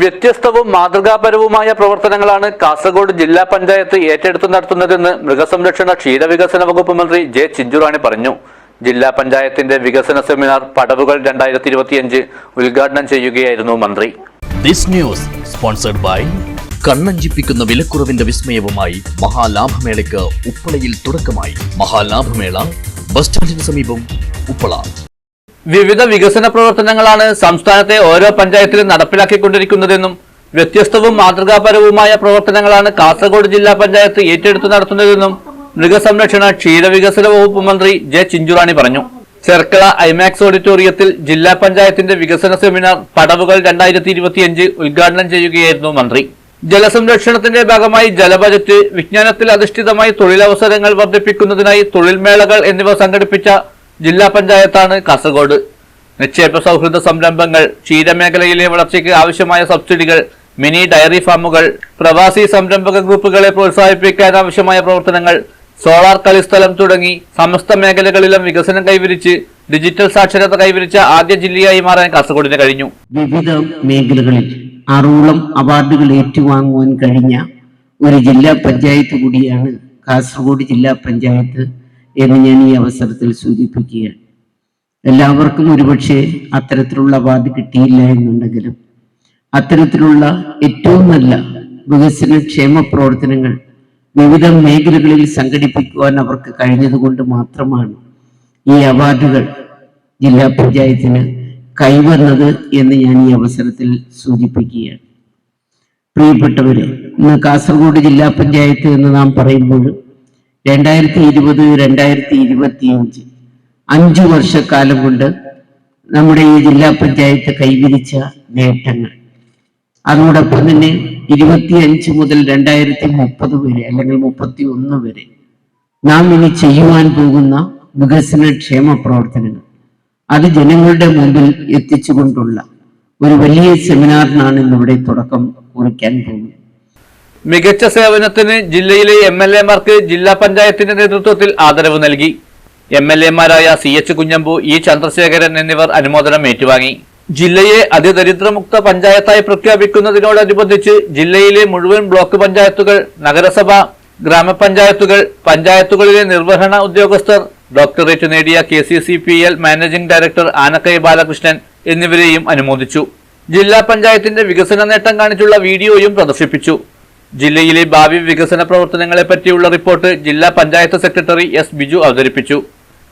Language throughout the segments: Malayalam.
വ്യത്യസ്തവും മാതൃകാപരവുമായ പ്രവർത്തനങ്ങളാണ് കാസർഗോഡ് ജില്ലാ പഞ്ചായത്ത് ഏറ്റെടുത്ത് നടത്തുന്നതെന്ന് മൃഗസംരക്ഷണ ക്ഷീരവികസന വകുപ്പ് മന്ത്രി ജെ ചിഞ്ചുറാണി പറഞ്ഞു. ജില്ലാ പഞ്ചായത്തിന്റെ വികസന സെമിനാർ പടവുകൾ രണ്ടായിരത്തി ഇരുപത്തിയഞ്ച് ഉദ്ഘാടനം ചെയ്യുകയായിരുന്നു മന്ത്രി. ദിസ് ന്യൂസ് സ്പോൺസർഡ് ബൈ കണ്ണഞ്ചിപ്പിക്കുന്ന വിലക്കുറവിന്റെ വിസ്മയവുമായി മഹാലാഭമേളയ്ക്ക് ഉപ്പളയിൽ തുടക്കമായി. മഹാലാഭമേള ബസ് സ്റ്റാൻഡിന് സമീപം ഉപ്പള. വിവിധ വികസന പ്രവർത്തനങ്ങളാണ് സംസ്ഥാനത്തെ ഓരോ പഞ്ചായത്തിലും നടപ്പിലാക്കിക്കൊണ്ടിരിക്കുന്നതെന്നും വ്യത്യസ്തവും മാതൃകാപരവുമായ പ്രവർത്തനങ്ങളാണ് കാസർഗോഡ് ജില്ലാ പഞ്ചായത്ത് ഏറ്റെടുത്ത് നടത്തുന്നതെന്നും മൃഗസംരക്ഷണ ക്ഷീരവികസന വകുപ്പ് മന്ത്രി ജെ ചിഞ്ചുറാണി പറഞ്ഞു. ചെർക്കള ഐമാക്സ് ഓഡിറ്റോറിയത്തിൽ ജില്ലാ പഞ്ചായത്തിന്റെ വികസന സെമിനാർ പടവുകൾ രണ്ടായിരത്തി ഇരുപത്തിയഞ്ച് ഉദ്ഘാടനം ചെയ്യുകയായിരുന്നു മന്ത്രി. ജലസംരക്ഷണത്തിന്റെ ഭാഗമായി ജലബജറ്റ് വിജ്ഞാനത്തിൽ അധിഷ്ഠിതമായി തൊഴിലവസരങ്ങൾ വർദ്ധിപ്പിക്കുന്നതിനായി തൊഴിൽമേളകൾ എന്നിവ സംഘടിപ്പിച്ച ജില്ലാ പഞ്ചായത്താണ് കാസർഗോഡ്. നിക്ഷേപ സൗഹൃദ സംരംഭങ്ങൾ ക്ഷീരമേഖലയിലെ വളർച്ചയ്ക്ക് ആവശ്യമായ സബ്സിഡികൾ മിനി ഡയറി ഫാമുകൾ പ്രവാസി സംരംഭക ഗ്രൂപ്പുകളെ പ്രോത്സാഹിപ്പിക്കാൻ ആവശ്യമായ പ്രവർത്തനങ്ങൾ സോളാർ കളിസ്ഥലം തുടങ്ങി സമസ്ത മേഖലകളിലും വികസനം കൈവരിച്ച് ഡിജിറ്റൽ സാക്ഷരത കൈവരിച്ച ആദ്യ ജില്ലയായി മാറാൻ കാസർഗോഡിന് കഴിഞ്ഞു. വിവിധ മേഖലകളിൽ അറോളം അവാർഡുകൾ ഏറ്റുവാങ്ങുവാൻ കഴിഞ്ഞ ഒരു ജില്ലാ പഞ്ചായത്ത് കൂടിയാണ് കാസർഗോഡ് ജില്ലാ പഞ്ചായത്ത് എന്ന് ഞാൻ ഈ അവസരത്തിൽ സൂചിപ്പിക്കുകയാണ്. എല്ലാവർക്കും ഒരുപക്ഷെ അത്തരത്തിലുള്ള അവാർഡ് കിട്ടിയില്ല എന്നുണ്ടെങ്കിലും അത്തരത്തിലുള്ള ഏറ്റവും നല്ല വികസന ക്ഷേമ പ്രവർത്തനങ്ങൾ വിവിധ മേഖലകളിൽ സംഘടിപ്പിക്കുവാൻ അവർക്ക് കഴിഞ്ഞതുകൊണ്ട് മാത്രമാണ് ഈ അവാർഡുകൾ ജില്ലാ പഞ്ചായത്തിന് കൈവന്നത് എന്ന് ഞാൻ ഈ അവസരത്തിൽ സൂചിപ്പിക്കുകയാണ്. പ്രിയപ്പെട്ടവരെ ഇന്ന് കാസർഗോഡ് ജില്ലാ പഞ്ചായത്ത് എന്ന് നാം പറയുമ്പോൾ രണ്ടായിരത്തി ഇരുപത് രണ്ടായിരത്തി ഇരുപത്തിയഞ്ച് അഞ്ചു വർഷക്കാലം കൊണ്ട് നമ്മുടെ ഈ ജില്ലാ പഞ്ചായത്ത് കൈവരിച്ച നേട്ടങ്ങൾ. അതോടൊപ്പം തന്നെ ഇരുപത്തിയഞ്ച് മുതൽ രണ്ടായിരത്തി മുപ്പത് വരെ അല്ലെങ്കിൽ മുപ്പത്തി ഒന്ന് വരെ നാം ഇനി ചെയ്യുവാൻ പോകുന്ന വികസന ക്ഷേമ പ്രവർത്തനങ്ങൾ. അത് ജനങ്ങളുടെ മുമ്പിൽ എത്തിച്ചുകൊണ്ടുള്ള ഒരു വലിയ സെമിനാറിനാണ് ഇന്നിവിടെ തുടക്കം കുറിക്കാൻ പോകുന്നത്. മികച്ച സേവനത്തിന് ജില്ലയിലെ എം എൽ എമാർക്ക് ജില്ലാ പഞ്ചായത്തിന്റെ നേതൃത്വത്തിൽ ആദരവ് നൽകി. M L എമാരായ C H Kunhambu E Chandrasekharan എന്നിവർ അനുമോദനം ഏറ്റുവാങ്ങി. ജില്ലയെ അതിദരിദ്രമുക്ത പഞ്ചായത്തായി പ്രഖ്യാപിക്കുന്നതിനോടനുബന്ധിച്ച് ജില്ലയിലെ മുഴുവൻ ബ്ലോക്ക് പഞ്ചായത്തുകൾ നഗരസഭ ഗ്രാമപഞ്ചായത്തുകൾ പഞ്ചായത്തുകളിലെ നിർവഹണ ഉദ്യോഗസ്ഥർ ഡോക്ടറേറ്റ് നേടിയ K C C P L managing director Anakkai Balakrishnan എന്നിവരെയും അനുമോദിച്ചു. ജില്ലാ പഞ്ചായത്തിന്റെ വികസന നേട്ടം കാണിച്ചുള്ള വീഡിയോയും പ്രദർശിപ്പിച്ചു. ജില്ലയിലെ ഭാവി വികസന പ്രവർത്തനങ്ങളെ പറ്റിയുള്ള റിപ്പോർട്ട് ജില്ലാ പഞ്ചായത്ത് സെക്രട്ടറി എസ് ബിജു അവതരിപ്പിച്ചു.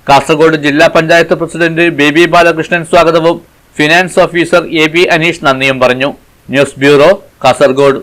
കാസർഗോഡ് ജില്ലാ പഞ്ചായത്ത് പ്രസിഡന്റ് ബേബി ബാലകൃഷ്ണൻ സ്വാഗതവും finance officer A B Aneesh നന്ദിയും പറഞ്ഞു. News bureau Kasaragod.